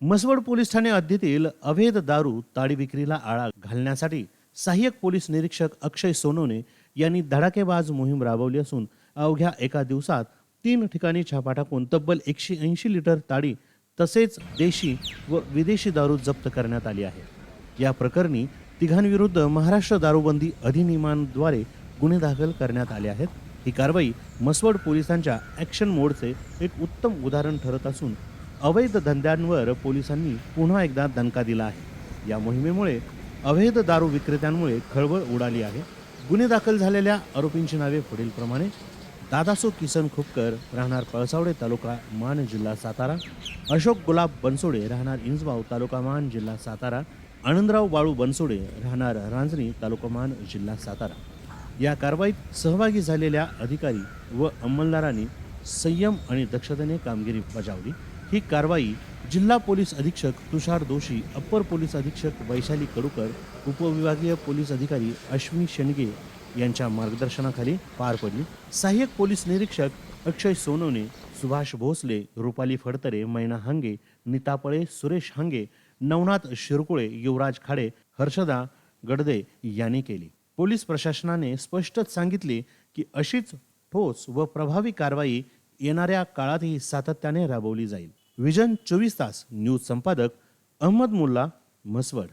Mhaswad police Thane हद्दीतील अवैध दारू ताडी विक्रीला आळा घालण्यासाठी सहाय्यक पोलीस निरीक्षक अक्षय सोनवणे यांनी धडाकेबाज मोहीम राबवली असून अवघ्या एका दिवसात तीन ठिकाणी छापा टाकून तब्बल एकशे ऐंशी लिटर ताडी तसेच देशी व विदेशी दारू जप्त करण्यात आली आहे. या प्रकरणी तिघांविरुद्ध महाराष्ट्र दारूबंदी अधिनियमांद्वारे गुन्हे दाखल करण्यात आले आहेत. ही कारवाई मसवड पोलिसांच्या ॲक्शन मोडचे एक उत्तम उदाहरण ठरत असून अवैध धंद्यांवर पोलिसांनी पुन्हा एकदा दणका दिला आहे. या मोहिमेमुळे अवैध दारू विक्रेत्यांमुळे खळबळ उडाली आहे. गुन्हे दाखल झालेल्या आरोपींची नावे पुढीलप्रमाणे दादासो किसन खुपकर राहणार पळसावडे तालुका मान जिल्हा सातारा अशोक गुलाब बनसोडे राहणार इंजबाव तालुका मान जिल्हा सातारा आनंदराव बाळू बनसोडे राहणार रांजणी तालुका मान जिल्हा सातारा. या कारवाईत सहभागी झालेल्या अधिकारी व अंमलदारांनी संयम आणि दक्षतेने कामगिरी बजावली. ही कारवाई जिल्हा पोलीस अधीक्षक तुषार दोशी अप्पर पोलीस अधीक्षक वैशाली कडूकर उपविभागीय पोलीस अधिकारी अश्विनी शेंडगे यांच्या मार्गदर्शनाखाली पार पडली. सहाय्यक पोलीस निरीक्षक अक्षय सोनवणे सुभाष भोसले रुपाली फडतरे मैना हांगे नितापळे सुरेश हांगे नवनाथ शिरकुळे युवराज खाडे हर्षदा गडदे यांनी केली. पोलीस प्रशासनाने स्पष्टच सांगितले की अशीच ठोस व प्रभावी कारवाई येणाऱ्या काळातही सातत्याने राबवली जाईल. विजन चोवीस तास न्यूज संपादक अहमद मुल्ला म्हसवड.